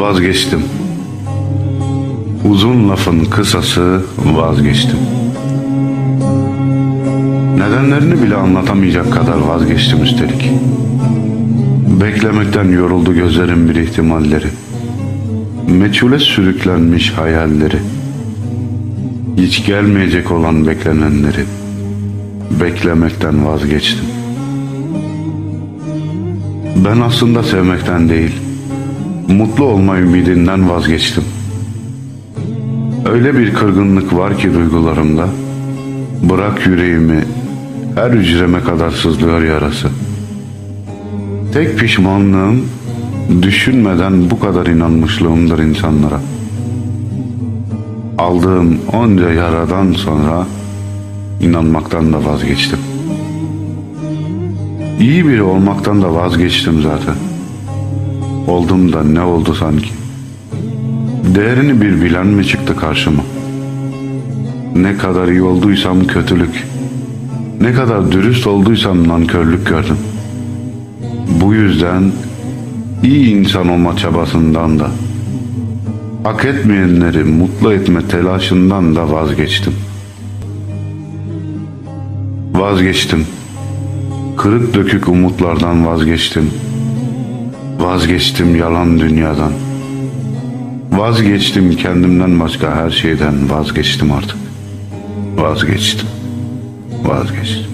Vazgeçtim. Uzun lafın kısası vazgeçtim. Nedenlerini bile anlatamayacak kadar vazgeçtim üstelik. Beklemekten yoruldu gözlerim bir ihtimalleri. Meçhule sürüklenmiş hayalleri. Hiç gelmeyecek olan beklenenleri. Beklemekten vazgeçtim. Ben aslında sevmekten değil, mutlu olma ümidinden vazgeçtim. Öyle bir kırgınlık var ki duygularımda, bırak yüreğimi, her hücreme kadar sızlıyor yarası. Tek pişmanlığım, düşünmeden bu kadar inanmışlığımdır insanlara. Aldığım onca yaradan sonra inanmaktan da vazgeçtim. İyi biri olmaktan da vazgeçtim zaten. Oldum da ne oldu sanki? Değerini bir bilen mi çıktı karşıma? Ne kadar iyi olduysam kötülük, ne kadar dürüst olduysam nankörlük gördüm. Bu yüzden iyi insan olma çabasından da, hak etmeyenleri mutlu etme telaşından da vazgeçtim. Vazgeçtim. Kırık dökük umutlardan vazgeçtim. Vazgeçtim yalan dünyadan. Vazgeçtim kendimden başka her şeyden vazgeçtim artık. Vazgeçtim. Vazgeçtim.